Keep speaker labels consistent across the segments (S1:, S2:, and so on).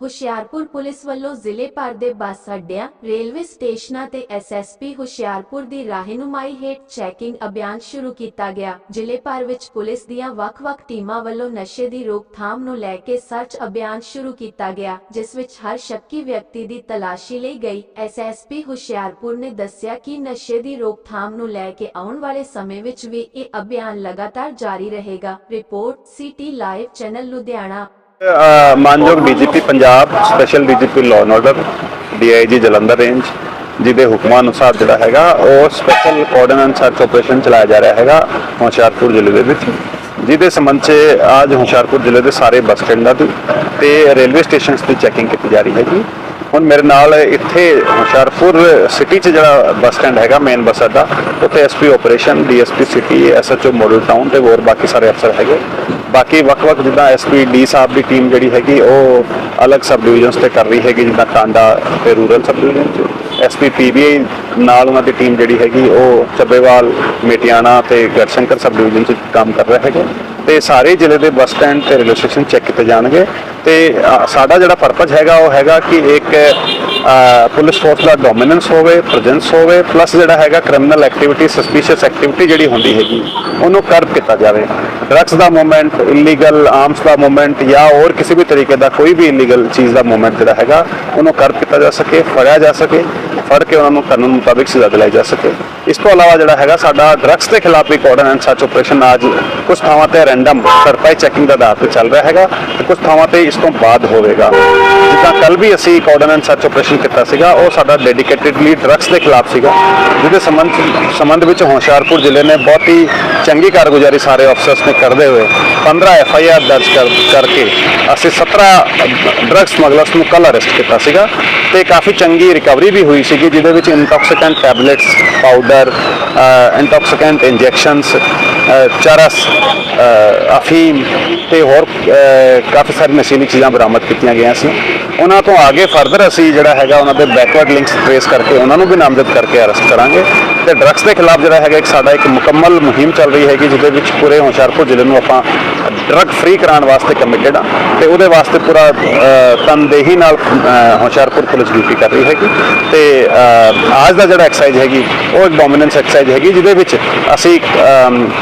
S1: Hoshiarpur police ਵੱਲੋਂ ਜ਼ਿਲ੍ਹੇ ਭਰ ਦੇ ਬੱਸ ਅੱਡਿਆਂ, ਰੇਲਵੇ ਸਟੇਸ਼ਨਾਂ ਤੇ ਐਸਐਸਪੀ ਹੁਸ਼ਿਆਰਪੁਰ ਦੀ ਰਾਹਨੁਮਾਈ ਹੇਠ ਚੈਕਿੰਗ ਅਭਿਆਨ ਸ਼ੁਰੂ ਕੀਤਾ ਗਿਆ। ਜ਼ਿਲ੍ਹੇ ਭਰ ਵਿੱਚ ਪੁਲਿਸ ਦੀਆਂ ਵੱਖ-ਵੱਖ ਟੀਮਾਂ ਵੱਲੋਂ ਨਸ਼ੇ ਦੀ ਰੋਕਥਾਮ ਨੂੰ ਲੈ ਕੇ ਸਰਚ ਅਭਿਆਨ ਸ਼ੁਰੂ ਕੀਤਾ ਗਿਆ, ਜਿਸ ਵਿੱਚ ਹਰ ਸ਼ੱਕੀ ਵਿਅਕਤੀ ਦੀ ਤਲਾਸ਼ੀ ਲਈ ਗਈ। ਐਸਐਸਪੀ ਹੁਸ਼ਿਆਰਪੁਰ ਨੇ ਦੱਸਿਆ ਕਿ ਨਸ਼ੇ ਦੀ ਰੋਕਥਾਮ ਨੂੰ ਲੈ ਕੇ ਆਉਣ ਵਾਲੇ ਸਮੇਂ ਵਿੱਚ ਵੀ ਇਹ ਅਭਿਆਨ ਲਗਾਤਾਰ ਜਾਰੀ ਰਹੇਗਾ। Report city live channel Ludhiana.
S2: ਮਾਨਯੋਗ DGP Punjab special DGP law and order DIG Jalandhar range ਜਿਹਦੇ ਹੁਕਮਾਂ ਅਨੁਸਾਰ ਜਿਹੜਾ ਹੈਗਾ, ਉਹ ਸਪੈਸ਼ਲ ਕੋਆਰਡੀਨੇਸ਼ਨ ਸਰਚ ਆਪਰੇਸ਼ਨ ਚਲਾਇਆ ਜਾ ਰਿਹਾ ਹੈਗਾ, ਹੁਸ਼ਿਆਰਪੁਰ ਜ਼ਿਲ੍ਹੇ ਦੇ ਵਿੱਚ, ਜਿਹਦੇ ਸੰਬੰਧ 'ਚ ਅੱਜ ਹੁਸ਼ਿਆਰਪੁਰ ਜ਼ਿਲ੍ਹੇ ਦੇ ਸਾਰੇ ਬੱਸ ਸਟੈਂਡਾਂ ਦੀ ਤੇ ਰੇਲਵੇ ਸਟੇਸ਼ਨਸ ਦੀ ਚੈਕਿੰਗ ਕੀਤੀ ਜਾ ਰਹੀ ਹੈਗੀ ਹੁਣ ਮੇਰੇ ਨਾਲ ਇੱਥੇ ਹੁਸ਼ਿਆਰਪੁਰ ਸਿਟੀ 'ਚ ਜਿਹੜਾ ਬੱਸ ਸਟੈਂਡ ਹੈਗਾ ਮੇਨ ਬੱਸ ਅੱਡਾ, ਉੱਥੇ SP operation DSP city SHO model town ਤੇ ਹੋਰ ਬਾਕੀ ਸਾਰੇ ਅਫਸਰ ਹੈਗੇ। ਬਾਕੀ ਵੱਖ-ਵੱਖ ਜਿੱਦਾਂ ਐਸਪੀ ਡੀ ਸਾਹਿਬ ਦੀ ਟੀਮ ਜਿਹੜੀ ਹੈਗੀ ਉਹ ਅਲੱਗ ਸਬ ਡਿਵੀਜ਼ਨਸ ਤੇ ਕਰ ਰਹੀ ਹੈਗੀ ਜਿੱਦਾਂ ਟਾਂਡਾ ਤੇ ਰੂਰਲ ਸਬ ਡਿਵੀਜ਼ਨ ਚ ਐਸਪੀ ਪੀਬੀਆਈ ਨਾਲ ਉਹਨਾਂ ਦੀ ਟੀਮ ਜਿਹੜੀ ਹੈਗੀ ਉਹ ਚੱਬੇਵਾਲ ਮੇਟਿਆਣਾ ਤੇ ਗੜਸ਼ੰਕਰ ਸਬ ਡਿਵੀਜ਼ਨ ਚ ਕੰਮ ਕਰ ਰਿਹਾ ਹੈਗਾ। ਤੇ ਸਾਰੇ ਜ਼ਿਲ੍ਹੇ ਦੇ ਬੱਸ ਸਟੈਂਡ ਤੇ ਰੇਲਵੇ ਸਟੇਸ਼ਨ ਚੈੱਕ ਕੀਤੇ ਜਾਣਗੇ। ਤੇ ਅ, ਸਾਡਾ ਜਿਹੜਾ ਪਰਪਸ ਹੈਗਾ ਉਹ ਹੈਗਾ ਕਿ ਇੱਕ ਪੁਲਿਸ ਫੋਰਸ ਦਾ ਡੋਮੀਨੈਂਸ ਹੋਵੇ ਪ੍ਰੈਜ਼ੈਂਸ ਹੋਵੇ ਪਲੱਸ ਜਿਹੜਾ ਹੈਗਾ ਕ੍ਰਿਮੀਨਲ ਐਕਟੀਵਿਟੀ ਸਸਪੀਸ਼ੀਅਸ ਐਕਟੀਵਿਟੀ ਜਿਹੜੀ ਹੁੰਦੀ ਹੈਗੀ, ਉਹਨੂੰ ਕਰਬ ਕੀਤਾ ਜਾਵੇ। ਡਰੱਗਸ ਦਾ ਮੂਵਮੈਂਟ ਇਲੀਗਲ ਆਰਮਸ ਦਾ ਮੂਵਮੈਂਟ ਜਾਂ ਹੋਰ ਕਿਸੇ ਵੀ ਤਰੀਕੇ ਦਾ ਕੋਈ ਵੀ ਇਲੀਗਲ ਚੀਜ਼ ਦਾ ਮੂਵਮੈਂਟ ਜਿਹੜਾ ਹੈਗਾ, ਉਹਨੂੰ ਕਰਬ ਕੀਤਾ ਜਾ ਸਕੇ, ਫੜਿਆ ਜਾ ਸਕੇ, ਫੜ ਕੇ ਉਹਨਾਂ ਨੂੰ ਕਾਨੂੰਨ ਮੁਤਾਬਿਕ ਸਜ਼ਾ ਦਿਲਾਈ ਜਾ ਸਕੇ। ਇਸ ਤੋਂ ਇਲਾਵਾ ਜਿਹੜਾ ਹੈਗਾ ਸਾਡਾ ਡਰੱਗਸ ਦੇ ਖਿਲਾਫ ਵੀ ਕੋਆਰਡੀਨੇਟ ਸਰਚ ਆਪਰੇਸ਼ਨ ਅੱਜ ਕੁਝ ਥਾਵਾਂ ਤੇ ਰੈਂਡਮ ਸਰਪ੍ਰਾਈਜ਼ ਚੈਕਿੰਗ ਦਾ ਆਧਾਰ ਤੇ ਚੱਲ ਰਿਹਾ ਹੈਗਾ ਤੇ ਕੁਝ ਥਾਵਾਂ ਤੇ ਇਸ ਤੋਂ ਬਾਅਦ ਹੋਵੇਗਾ। ਜਿੱਦਾਂ ਕੱਲ ਵੀ ਅਸੀਂ ਇੱਕ ਕੋਆਰਡੀਨੇਟ ਸਰਚ ਆਪਰੇਸ਼ਨ ਕੀਤਾ ਸੀਗਾ, ਉਹ ਸਾਡਾ ਡੈਡੀਕੇਟਿਡਲੀ ਡਰੱਗਸ ਦੇ ਖਿਲਾਫ ਸੀਗਾ, ਜਿਹਦੇ ਸੰਬੰਧ ਸੰਬੰਧ ਵਿੱਚ ਹੁਸ਼ਿਆਰਪੁਰ ਜ਼ਿਲ੍ਹੇ ਨੇ ਬਹੁਤ ਹੀ ਚੰਗੀ ਕਾਰਗੁਜ਼ਾਰੀ ਸਾਰੇ ਅਫਸਰਸ ਨੇ ਕਰਦੇ ਹੋਏ 15 ਐਫ ਆਈ ਆਰ ਦਰਜ ਕਰ- ਕਰਕੇ ਅਸੀਂ 17 ਡਰੱਗ ਸਮਗਲਰਸ ਨੂੰ ਕੱਲ ਅਰੈਸਟ ਕੀਤਾ ਸੀਗਾ ਤੇ ਕਾਫੀ ਚੰਗੀ ਰਿਕਵਰੀ ਵੀ ਹੋਈ ਸੀਗੀ, ਜਿਹਦੇ ਵਿੱਚ intoxicant tablets powder intoxicant injections ਚਰਸ ਅਫੀਮ ਤੇ ਹੋਰ ਕਾਫੀ ਸਾਰੀ ਨਸ਼ੀਲੀ ਚੀਜ਼ਾਂ ਬਰਾਮਦ ਕੀਤੀਆਂ ਗਈਆਂ ਸੀ। ਉਹਨਾਂ ਤੋਂ ਅੱਗੇ ਫਰਦਰ ਅਸੀਂ ਜਿਹੜਾ ਹੈਗਾ ਉਹਨਾਂ ਦੇ ਬੈਕਵਰਡ ਲਿੰਕਸ ਟ੍ਰੇਸ ਕਰਕੇ ਉਹਨਾਂ ਨੂੰ ਵੀ ਨਾਮਜ਼ਦ ਕਰਕੇ ਅਰੈਸਟ ਕਰਾਂਗੇ। ਤੇ ਡਰੱਗਸ ਦੇ ਖਿਲਾਫ ਜਿਹੜਾ ਹੈਗਾ ਇੱਕ ਸਾਡਾ ਇੱਕ ਮੁਕੰਮਲ ਮੁਹਿੰਮ ਚੱਲ ਰਹੀ ਹੈਗੀ ਜਿਹਦੇ ਵਿੱਚ ਪੂਰੇ ਹੁਸ਼ਿਆਰਪੁਰ ਜ਼ਿਲ੍ਹੇ ਨੂੰ ਆਪਾਂ ਡਰੱਗ ਫ੍ਰੀ ਕਰਾਉਣ ਵਾਸਤੇ ਕਮਿਟਡ ਆ ਤੇ ਉਹਦੇ ਵਾਸਤੇ ਪੂਰਾ ਤਨਦੇਹੀ ਨਾਲ ਹੁਸ਼ਿਆਰਪੁਰ ਪੁਲਿਸ ਡਿਊਟੀ ਕਰ ਰਹੀ ਹੈਗੀ। ਤੇ ਅ, ਅੱਜ ਦਾ ਜਿਹੜਾ ਐਕਸਰਸਾਈਜ਼ ਹੈਗੀ ਉਹ ਇੱਕ ਡੋਮੀਨੈਂਸ ਐਕਸਰਸਾਈਜ਼ ਹੈਗੀ ਜਿਹਦੇ ਵਿੱਚ ਅਸੀਂ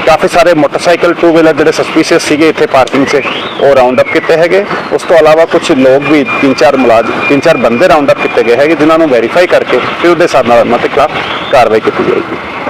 S2: ਕਾਫੀ ਸਾਰੇ ਮੋਟਰਸਾਈਕਲ ਟੂ ਵੀਲਰ ਜਿਹੜੇ ਸਸਪੀਸ਼ੀਅਸ ਸੀਗੇ ਇੱਥੇ ਪਾਰਕਿੰਗ 'ਚ ਉਹ ਰਾਉਂਡ ਅਪ ਕੀਤੇ ਹੈਗੇ। ਉਸ ਤੋਂ ਇਲਾਵਾ ਕੁਝ ਲੋਕ ਵੀ ਤਿੰਨ ਚਾਰ ਮੁਲਾਜ਼ਮ ਤਿੰਨ ਚਾਰ ਬੰਦੇ ਰਾਉਂਡ ਅਪ ਕੀਤੇ ਗਏ ਹੈਗੇ ਜਿਨ੍ਹਾਂ ਨੂੰ ਵੈਰੀਫਾਈ ਕਰਕੇ ਫਿਰ ਉਹਦੇ ਹਿਸਾਬ ਨਾਲ ਉਹਨਾਂ 'ਤੇ ਖਿਲਾਫ car like it to be. Thank you.